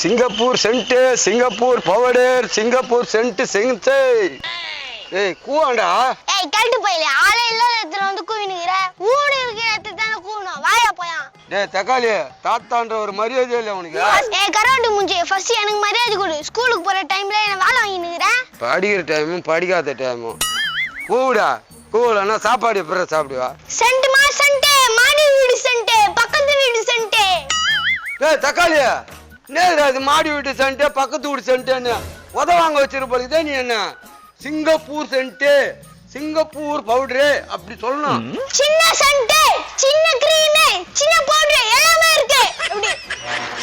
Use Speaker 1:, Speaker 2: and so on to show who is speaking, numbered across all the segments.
Speaker 1: Singapore scent Singapore powder Singapore scent செஞ்சே ஏய் கூவாண்டா?
Speaker 2: ஏய் கழட்டு போயில. ஆளே இல்லாத இடத்துல வந்து கூவினுக்கிற. ஊடு இருக்கிற இடத்துல தானே கூவணும். வாயா போயா.
Speaker 1: டேய் தக்காளி தாத்தான்ற ஒரு மரியாதை இல்லை உனக்கு?
Speaker 2: ஏய் கருவாட்டு மூஞ்சி ஃபர்ஸ்ட் எனக்கு மரியாதை கொடு. ஸ்கூலுக்கு போற டைம்ல என்ன வேலை வாங்கினுக்கிற.
Speaker 1: படிக்கிற டைமும் படிக்காத டைமும். கூவுடா. கூவலன்னா சாப்பாடு எப்பறம் சாப்பிடுவா?
Speaker 2: சென்ட்டுமா சென்ட்டு மாடி வீடு சென்ட்டு பக்கத்து வீடு சென்ட்டு
Speaker 1: டேய் தக்காளி நேரா அது மாடி வீட்டு சென்ட்டு பக்கத்து வீட்டு சென்ட்டுன்னு உத வாங்க வச்சிருப்பது நீ என்ன? சிங்கப்பூர் சென்ட்டு சிங்கப்பூர் பவுடரு அப்படி சொல்லணும்.
Speaker 2: சின்ன சென்ட்டு சின்ன கிரீம் சின்ன பவுடர் எல்லாமே இருக்கு.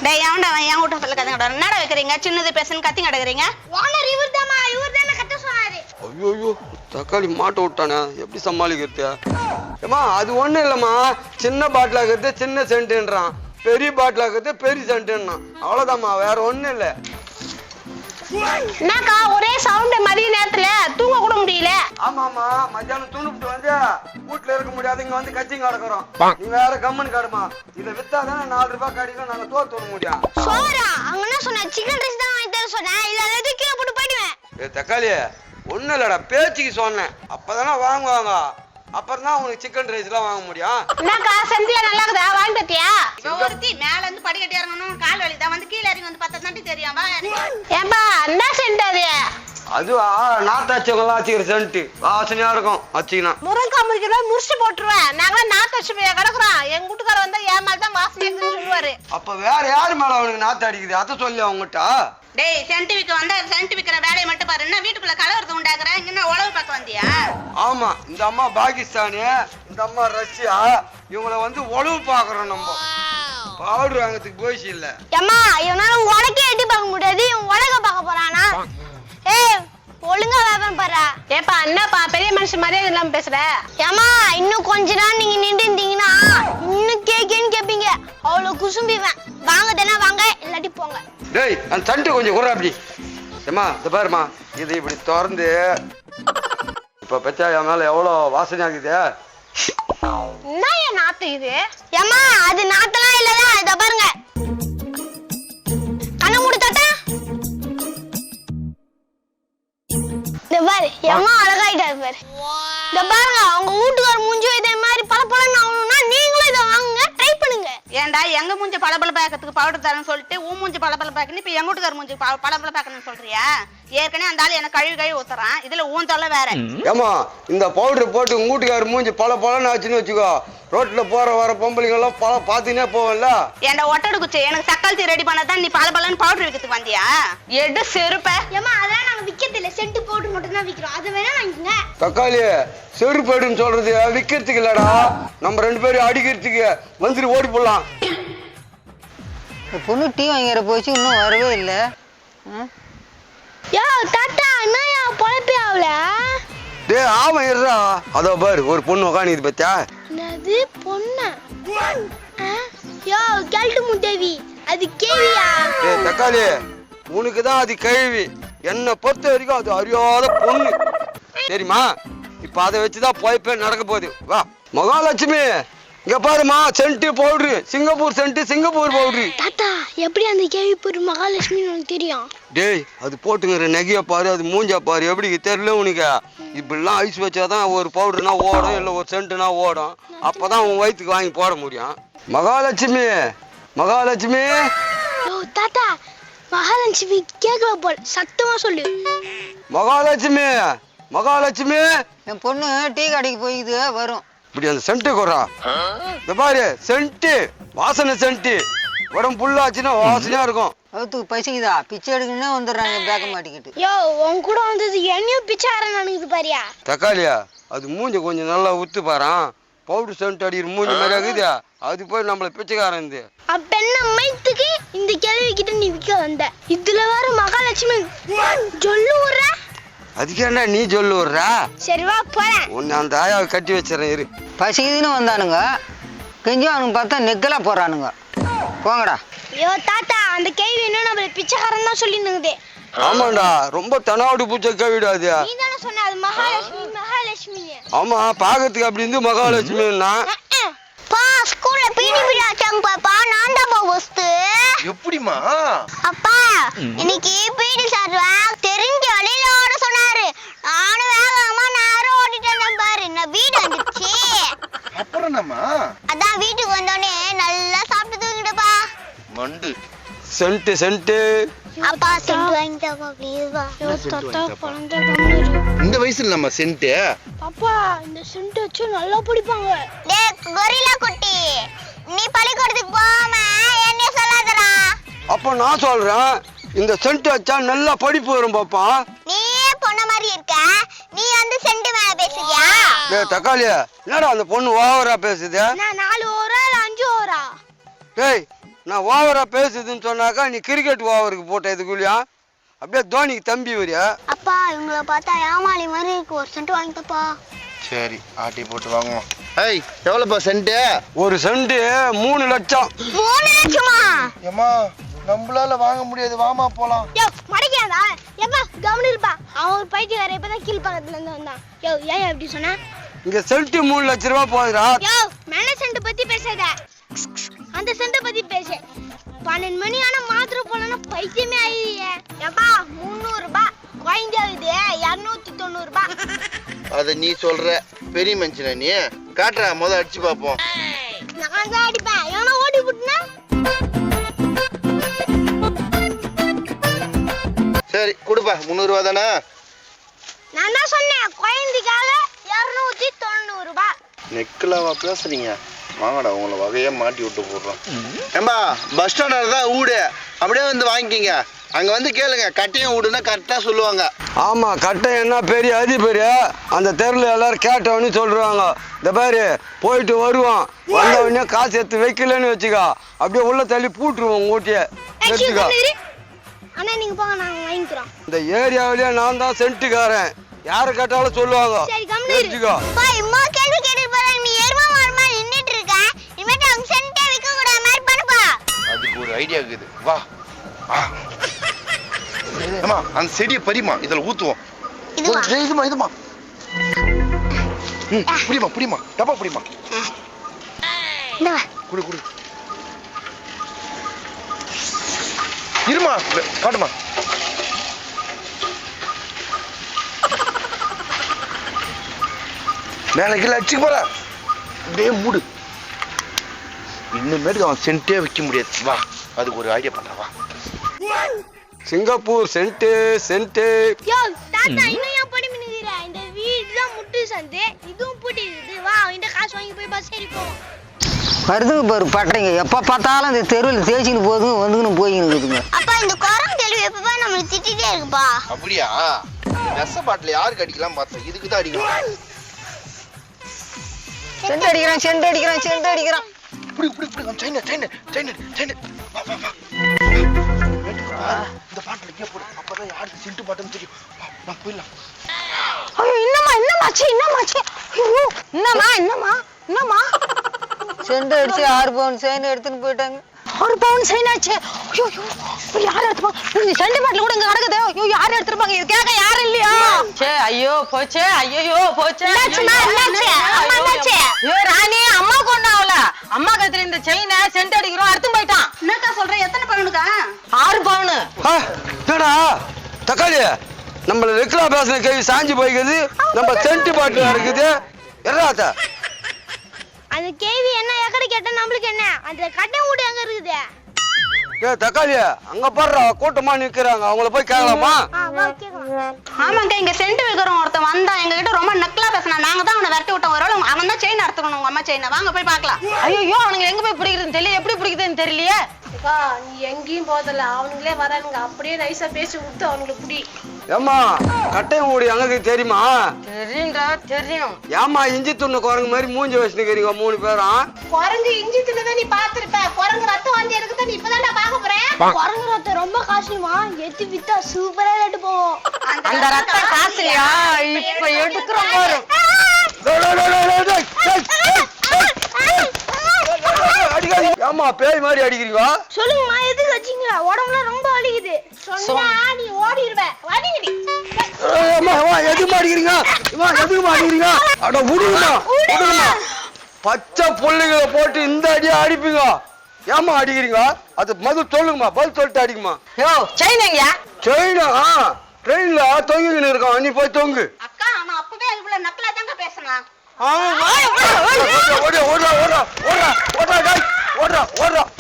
Speaker 3: டேய் அவன் என் வீட்டு பக்கத்துல கத்தி கிடக்குறான் என்னடா வைக்கிறீங்க? சின்னது பேசுன்னு கத்தி கிடக்குறீங்க?
Speaker 2: ஓனர் இவர்தாம்மா இவர்தானே கட்ட சொன்னாரு.
Speaker 1: ஐயோ ஐயோ தக்காளி மாட்ட விட்டானே. எப்படி சமாளிக்கிறது ஏமா அது ஒண்ணும் இல்லம்மா. சின்ன பாட்டில் ஆகிறது சின்ன சென்ட்டுன்றான் பெரிய பாட்டில் ஆகிறது பெரிய சென்ட்டுன்றான் அவ்வளோதாம்மா வேற ஒண்ணும் இல்லை.
Speaker 3: என்னக்கா ஒரே சவுண்ட் மதிய நேரத்துல தூங்க கூட முடியல.
Speaker 1: ஆமாமா மத்தியானம் தூணுட்டு வந்து வீட்டுல இருக்க முடியாது இங்க வந்து கச்சிங்க கிடக்குறோம். நீ வேற கம்மன் காடுமா. இதை வித்தாதானே நாலு ரூபாய் கடிக்கும் நாங்க தோர் தூண முடியும்.
Speaker 2: சோரா அவங்க என்ன சொன்ன? சிக்கன் ரைஸ் தான் வாங்கி தர சொன்னேன் இல்ல அதை கீழே போட்டு போயிடுவேன்.
Speaker 1: ஏ தக்காளி ஒண்ணும் இல்லடா பேச்சுக்கு சொன்னேன். அப்பதானே வாங்குவாங்க. அப்புறம் தான் உனக்கு சிக்கன் ரைஸ்லாம் வாங்க முடியும்.
Speaker 3: என்னக்கா செந்தியா நல்லா இருக்குதா வாங்கி பத்தியா ஒருத்தி மேல இருந்து படிக்கட்டி இறங்கணும். கால் வலி. தான் வந்து கீழே இறங்கி வந்து பார்த்தா தாண்டி தெரியும். வா ஏன்பா என்ன சென்ட் அது?
Speaker 1: அதுவா? நாத்தாச்சவங்களாம் வச்சுக்கிற சென்ட்டு வாசனையா இருக்கும். வச்சுக்கினா.
Speaker 3: முருங்கா முறிக்கிறதா முறிச்சு போட்டுருவேன். நாங்க நாத்து போய் கிடக்குறோம். எங்க
Speaker 1: அப்ப வேற யாரு மேல அவனுக்கு நாத்து அடிக்குது? அதை சொல்லி அவங்ககிட்ட.
Speaker 3: டேய் சென்ட் விக்க வந்தா சென்ட் விக்கிற வேலையை மட்டும் பாரு. என்ன வீட்டுக்குள்ள கலவரத்தை உண்டாக்குற இங்க உழவு பார்க்க வந்தியா?
Speaker 1: ஆமா இந்த அம்மா பாகிஸ்தானு இந்த அம்மா ரஷ்யா இவங்கள வந்து உழவு பாக்குறோம் நம்ம. பவுடர் வாங்கறதுக்கு போயிச்சு இல்ல.
Speaker 2: ஏம்மா இவனால உலகே எட்டி பார்க்க முடியாது. இவன் உலக பார்க்க போறானா? ஏய் ஒழுங்கா வியாபாரம் பாரு
Speaker 3: ஏப்பா என்னப்பா பெரிய மனுஷன் மாதிரியே இல்லாம பேசுற?
Speaker 2: ஏம்மா இன்னும் கொஞ்ச நாள் நீங்க நின்று இருந்தீங்கன்னா இன்னும் கேக்கேன்னு கேப்பீங்க. அவ்வளவு குசும்பிவேன் வாங்க தானே வாங்க இல்லாட்டி போங்க.
Speaker 1: டேய் அந்த சண்டை கொஞ்சம் குற அப்படி. ஏம்மா இந்த பாருமா இது இப்படி திறந்து. இப்ப பெச்சா என் மேல எவ்வளவு வாசனை ஆகுது?
Speaker 3: என்ன ஏன் நாத்து இது?
Speaker 2: ஏம்மா அது நாத்தெல்லாம் இல்லதான் இத பாருங்க. கண்ண மூடி தட்டா இந்த பாரு எம்மா அழகாயிட்டாரு பாரு. இந்த பாருங்க உங்க வீட்டுக்கார மூஞ்சும் இதே
Speaker 3: எங்க மூஞ்சி பளபள பாக்கிறதுக்கு பவுடர் தரேன்னு சொல்லிட்டு உன் மூஞ்சி பளபள பாக்கணும் இப்ப எங்க வீட்டுக்கார மூஞ்சி பளபள பாக்கணும்னு சொல்றியா? ஏற்கனவே அந்த ஆளு எனக்கு கழுவி கழுவி ஊத்துறான். இதுல ஊன் தொல்லை வேற.
Speaker 1: ஏம்மா இந்த பவுடர் போட்டு உங்க வீட்டுக்காரர் மூஞ்சி பல பலன்னு ஆச்சுன்னு வச்சுக்கோ. ரோட்ல போற வர பொம்பளைங்க எல்லாம் பல பாத்துனே போவோம்ல
Speaker 3: ஏன்டா ஒட்டடு குச்சி எனக்கு சக்காளத்தி ரெடி பண்ணதான் நீ பளபளன்னு பவுடர் விக்கிறதுக்கு வந்தியா? எடு செருப்ப.
Speaker 2: ஏம்மா அதெல்லாம் நாங்க விக்கிறது இல்ல சென்ட் போட்டு மட்டும் தான் விக்கிறோம். அதை வேணா வாங்கிக்கங்க.
Speaker 1: தக்காளி செருப்பேடுன்னு சொல்றது விக்கிறதுக்கு இல்லடா. நம்ம ரெண்டு பேரும் அடிக்கிறதுக்கு வந்துட்டு ஓடி போடலாம்
Speaker 4: இந்த பொண்ணு டீ வாங்கிற போச்சு இன்னும் வரவே இல்லை.
Speaker 2: யோ தாத்தா என்னயா பொழப்பே ஆகல
Speaker 1: டேய் ஆமா இருடா. அதோ பாரு ஒரு பொண்ணு உக்காணிது பத்தியா?
Speaker 2: என்னது பொண்ணு? யோ கேள்ட்டு முட்டேவி அது கேவியா
Speaker 1: டேய் தக்காளி உனக்கு தான் அது கேள்வி. என்னை பொறுத்த வரைக்கும் அது அறியாத பொண்ணு. சரிம்மா இப்ப அதை வச்சுதான் போய்ப்பே நடக்க போகுது. வா மகாலட்சுமி. இங்க பாருமா scent powder. Singapore scent Singapore powder.
Speaker 2: தாத்தா எப்படி அந்த கேள்வி போட்டு மகாலட்சுமின்னு உனக்கு தெரியும்?
Speaker 1: டேய் அது போட்டுங்கிற நெகைய பாரு அது மூஞ்சா பாரு எப்படி தெரியல உனக்கு? இப்படிலாம் ஐஸ் வச்சாதான் ஒரு பவுடர்னா ஓடும் இல்லை ஒரு சென்ட்னா ஓடும். அப்பதான் உன் வயிற்றுக்கு வாங்கி போட முடியும். மகாலட்சுமி மகாலட்சுமி.
Speaker 2: யோ தாத்தா மகாலட்சுமி கேட்கல போல்? சத்தமா சொல்லு.
Speaker 1: மகாலட்சுமி மகாலட்சுமி.
Speaker 4: என் பொண்ணு டீ கடைக்கு போய்க்குது வரும்.
Speaker 1: இப்படி அந்த சென்ட்டு குறா இந்த பாரு சென்ட்டு. வாசனை சென்ட்டு. உடம்பு புல்லாச்சுன்னா வாசனையா இருக்கும்.
Speaker 4: அவத்துக்கு பசிக்குதா? பிச்சை எடுக்கணும்னே வந்துடுறாங்க பேக்க மாட்டிக்கிட்டு.
Speaker 2: யோ உன் கூட வந்தது என்னையும் பிச்சாரன் நினைக்குது பாரியா.
Speaker 1: தக்காளியா? அது மூஞ்ச கொஞ்சம் நல்லா உத்து பாறான் பவுடர் சென்ட் அடிக்கிற மூஞ்சி மாதிரி ஆகுது அது போய் நம்மள பிச்சைக்காரன் இது.
Speaker 2: அப்ப என்ன மைத்துக்கு இந்த கேள்வி கிட்ட நீ விற்க வந்த? இதுல வேற மகாலட்சுமி. சொல்லு விடுற
Speaker 1: அதுக்கு என்ன நீ சொல்லு விட்றா
Speaker 2: சரி வா போறேன்
Speaker 1: உன்னை அந்த ஆயாவை கட்டி வச்சிடறேன் இரு.
Speaker 4: பசிக்குதுன்னு வந்தானுங்க. கெஞ்சி அவனுங்க பார்த்தா நெக்கலா போறானுங்க போங்கடா.
Speaker 2: ஐயோ தாத்தா அந்த கேள்வி என்ன நம்மள பிச்சைக்காரன் தான் சொல்லி நிங்குது
Speaker 1: ஆமாண்டா ரொம்ப தெனாவடி பூச்சை கவிடு அது.
Speaker 2: நீ தானே சொன்ன அது மகாலட்சுமி மகாலட்சுமி.
Speaker 1: ஆமா பாக்கிறதுக்கு அப்படி இருந்து மகாலட்சுமின்னா
Speaker 2: பா ஸ்கூல்ல பீடி பீடி ஆச்சாங்க பாப்பா நான் தான் பா ஃபர்ஸ்ட்
Speaker 5: எப்படிமா
Speaker 2: அப்பா இன்னைக்கு பீடி சார் தெரிஞ்ச வழியில சொன்னாரு. நானும் வேகமா நேரம் ஓடிட்டேன் பாரு நான் வீடு வந்துச்சு
Speaker 5: அப்புறம் என்னம்மா
Speaker 2: அதான் வீட்டுக்கு வந்தோடனே நல்லா சாப்பிட்டு தூங்கிட்டப்பா
Speaker 5: மண்டு.
Speaker 1: Scent scent.
Speaker 2: அப்பா சென்ட் வாங்கிட்டாப்பா ப்ளீஸ்ப்பா
Speaker 5: இந்த வயசுல நம்ம சென்ட்
Speaker 2: அப்பா இந்த சென்ட் வச்சு நல்லா பிடிப்பாங்க. டேய் கொரில்லா குட்டி நீ பள்ளிக்கூடத்துக்கு போகாம என்ன சொல்லாதடா.
Speaker 1: அப்போ நான் சொல்றேன் இந்த சென்ட் வச்சா நல்லா படிப்பு வரும் பாப்பா.
Speaker 2: பொண்ண மாதிரி இருக்க நீ வந்து சென்ட் மேல பேசுறியா?
Speaker 1: டேய் தக்காளி என்னடா அந்த பொண்ணு ஓவரா பேசுது?
Speaker 2: நான் நாலு ஓவரா இல்ல அஞ்சு ஓவரா?
Speaker 1: டேய் நான் ஓவரா பேசுதுன்னு சொன்னாக்கா நீ கிரிக்கெட் ஓவருக்கு போட்ட இதுக்குள்ளயா? அப்படியே தோனிக்கு தம்பி வரியா?
Speaker 2: அப்பா இவங்கள பார்த்தா ஏமாளி மாதிரி இருக்கு. ஒரு சென்ட் வாங்கிட்டப்பா
Speaker 5: சரி ஆட்டி போட்டு வாங்குவோம். ஏய் எவ்வளோப்பா சென்ட்?
Speaker 1: ஒரு சென்ட் மூணு லட்சம்.
Speaker 2: மூணு லட்சமா?
Speaker 5: ஏம்மா நம்மளால வாங்க முடியாது. வாமா போலாம்.
Speaker 2: மடிக்காதா எப்பா கவனம் இருப்பா. அவன் ஒரு பைத்தியக்கார இப்பதான் கீழ் பக்கத்துல இருந்து வந்தான். யோ ஏன் எப்படி சொன்ன?
Speaker 1: இங்க சென்ட் மூணு லட்ச ரூபா போகுதுடா.
Speaker 2: யோ மேல சென்ட் பத்தி பேசாத. அந்த சென்ட் பத்தி பேசு. பன்னெண்டு மணி ஆனா மாத்திரை போலன்னா பைத்தியமே ஆயிடுயே எப்பா முந்நூறு ரூபாய் இது இரநூத்தி தொண்ணூறு ரூபாய்
Speaker 5: அதை நீ சொல்ற பெரிய மனுஷனா நீ? காட்டுறா முத அடிச்சு பார்ப்போம்.
Speaker 2: நான் தான் அடிப்பேன்.
Speaker 5: சரி கொடுப்பா. முந்நூறுவா தானே?
Speaker 2: நான் தான் சொன்னேன்? குழந்தைக்காக இரநூத்தி தொண்ணூறு ரூபாய்
Speaker 5: நெக்கலாவா பேசுறீங்க? வாங்கடா உங்களை வகையா மாட்டி விட்டு போடுறோம். ஏம்பா பஸ் ஸ்டாண்டில் தான் வீடு அப்படியே வந்து வாங்கிக்கிங்க. அங்க வந்து கேளுங்க கட்டையும் வீடுன்னா கரெக்டா சொல்லுவாங்க.
Speaker 1: ஆமா கட்டை என்ன பெரிய அதி பெரிய அந்த தெருல எல்லாரும் கேட்டவனே சொல்றாங்க. இந்த பாரு போயிட்டு வருவான். வந்த உடனே காசு எடுத்து வைக்கலன்னு வச்சுக்கோ. அப்படியே உள்ள தள்ளி பூட்டுருவோம் ஊட்டிய எடுத்துக்கோ.
Speaker 2: அண்ணா நீங்க போங்க நாங்க வாங்கிக்கிறோம்.
Speaker 1: இந்த ஏரியாவிலேயே நான் தான் சென்ட்டுக்காரன். யாரு கேட்டாலும் சொல்லுவாங்க.
Speaker 2: சரி கம்முனு
Speaker 1: தெரிஞ்சுக்கோ
Speaker 2: பா இம்மா கேள்வி கேட்டு போறேன் நீ எருமா மாரமா நின்னுட்டு இருக்க. இனிமேட்டு அவங்க சென்டே விக்க கூடாத மாதிரி பண்ணுப்பா
Speaker 5: அதுக்கு ஒரு ஐடியா இருக்குது. வா. ஏம்மா அந்த செடியை பறிமா இதுல ஊத்துவோம். இதுமா இதுமா. ம், புடிமா புடிமா டப்பா
Speaker 2: வா.
Speaker 5: குடு குடு. இருமா காட்டுமா மேல கீழே அடிச்சு போற. அப்படியே மூடு. இன்னுமேட்டுக்கு அவன் சென்ட்டே வைக்க முடியாது. வா அதுக்கு ஒரு ஐடியா பண்ண வா.
Speaker 1: Singapore scent scent.
Speaker 2: இந்த வீடு இன்னும் முட்டு சந்து. இதுவும் பூட்டி வா இந்த காசு வாங்கி போய் பஸ் ஏறி போவோம்
Speaker 4: வருதுங்க பாரு பட்டறைங்க எப்போ பார்த்தாலும் இந்த தெருவில் தேய்ச்சின்னு போகுதுங்க வந்துக்கின்னு போயின்னு இருக்குதுங்க.
Speaker 2: அப்பா இந்த குரங்கு கேள்வி எப்பப்பா நம்மள திட்டிட்டே இருக்குப்பா?
Speaker 5: அப்படியா? ரச பாட்டில் யாருக்கு அடிக்கலாம் பார்த்தேன் இதுக்கு தான் அடிக்கலாம்.
Speaker 4: செண்டு அடிக்கிறான் செண்டு அடிக்கிறான் செண்டு அடிக்கிறான்.
Speaker 5: புடி புடி புடி சைன சைன சைன சைன வா வா வா. இந்த பாட்டில் இங்கே போடு. அப்பதான் யாருக்கு சிண்டு பாட்டுன்னு தெரியும். நான் போயிடலாம்.
Speaker 4: ஐயோ என்னம்மா என்னமாச்சு என்னமாச்சு ஐயோ என்னம்மா என்னம்மா என்னம்மா செண்டு அடிச்சு ஆறு பவுன் செயின் எடுத்துன்னு போயிட்டாங்க. ஆறு பவுன் செயின் ஆச்சு. ஐயோ ஐயோ. யார் எடுத்துப்பாங்க இந்த செண்டு பாட்டில் கூட இங்க கிடக்குது ஐயோ யார் எடுத்துருப்பாங்க? இது கேட்க யாரும் இல்லையா?
Speaker 6: சே ஐயோ போச்சே ஐயோ போச்சே? ஐயோ ராணி அம்மா கொண்டு ஆகல அம்மா கத்துல இந்த செயினை சென்ட் அடிக்கிறோம் அறுத்து போயிட்டான்.
Speaker 3: என்னக்கா சொல்ற? எத்தனை பவுனுக்கா?
Speaker 6: ஆறு பவுனு.
Speaker 1: என்னடா? தக்காளி நம்மள ரெக்லா பேசின கேள்வி சாஞ்சு போய்க்குது. நம்ம சென்ட் பாட்டில் இருக்குது எறாத்த
Speaker 2: அந்த கேள்வி என்ன எக்கடி கேட்டா நம்மளுக்கு என்ன? அந்த கட்டை வீடு எங்க இருக்குது?
Speaker 1: ஏ தக்காளி அங்க பாடுறா கூட்டமா நிக்கிறாங்க. அவங்கள போய் கேட்கலாமா
Speaker 3: ஆமாங்க இங்க சென்ட் வைக்கிறோம் ஒருத்தன் வந்தா எங்க கிட்ட ரொம்ப நக்கலா பேசினா. நாங்க தான் அவனை விரட்டி விட்டோம். ஒரு அவன் தான் செயின் அறுத்துக்கணும். உங்க அம்மா செயினை வாங்க போய் பார்க்கலாம்.
Speaker 6: ஐயோ அவனுங்க எங்க போய் பிடிக்கிறதுன்னு தெரியல எப்படி பிடிக்குதுன்னு தெரியலையே?
Speaker 7: அக்கா நீ எங்கேயும் போதில்ல அவனுங்களே வரானுங்க. அப்படியே நைஸா பேசி விட்டு அவனுங்களுக்கு புடி.
Speaker 1: ஏம்மா கட்டையும் மூடி அங்க தெரியுமா?
Speaker 6: தெரியும்டா தெரியும்.
Speaker 1: ஏம்மா இஞ்சி துண்ணு குரங்கு மாதிரி மூஞ்சி வச்சுக்கிறீங்க மூணு பேரும்
Speaker 7: குரங்கு இஞ்சி தின்னதை நீ பாத்திருப்ப குரங்கு ரத்தம் வந்து எடுக்குது நீ இப்பதான் நான் பார்க்க போறேன்
Speaker 2: குரங்கு ரத்தம் ரொம்ப காஸ்ட்லிமா எத்தி வித்தா சூப்பரா ரேட்டு போவோம்
Speaker 6: அந்த ரத்தம் காசுலையா இப்ப எடுக்கிறோம் பாரு.
Speaker 1: ஏம்மா பேய் மாதிரி அடிக்கிறீங்க
Speaker 2: சொல்லுங்கம்மா எதுக்கு வச்சீங்க? உடம்புல ரொம்ப வலிக்குது. சொன்னா நீ ஓடிடுவ வலிக்குடி
Speaker 1: ஏய், அம்மா அம்மா எதுக்கு அடிக்கிறீங்க? அம்மா எதுக்கு அடிக்கிறீங்க? அட விடுங்கம்மா விடுங்கம்மா பச்சை புள்ளைங்களை போட்டு இந்த அடியா அடிப்பீங்க. ஏம்மா அடிக்கிறீங்க? அது மது சொல்லுங்கம்மா பதில் சொல்லிட்டு அடிக்குமா
Speaker 6: யோ செயின் எங்கயா?
Speaker 1: ட்ரெயினா ட்ரெயின்ல தொங்கின்னு இருக்கான். நீ போய் தொங்கு.
Speaker 3: அக்கா அவன் அப்பவே இவ்வளவு நக்கலா தாங்க பேசினான்.
Speaker 1: ஓடுறா ஓடுறா ஓடுறா ஓடுறா ஓடுறா ஓடுறா டேய். ஓடுறோம் ஓடுறோம்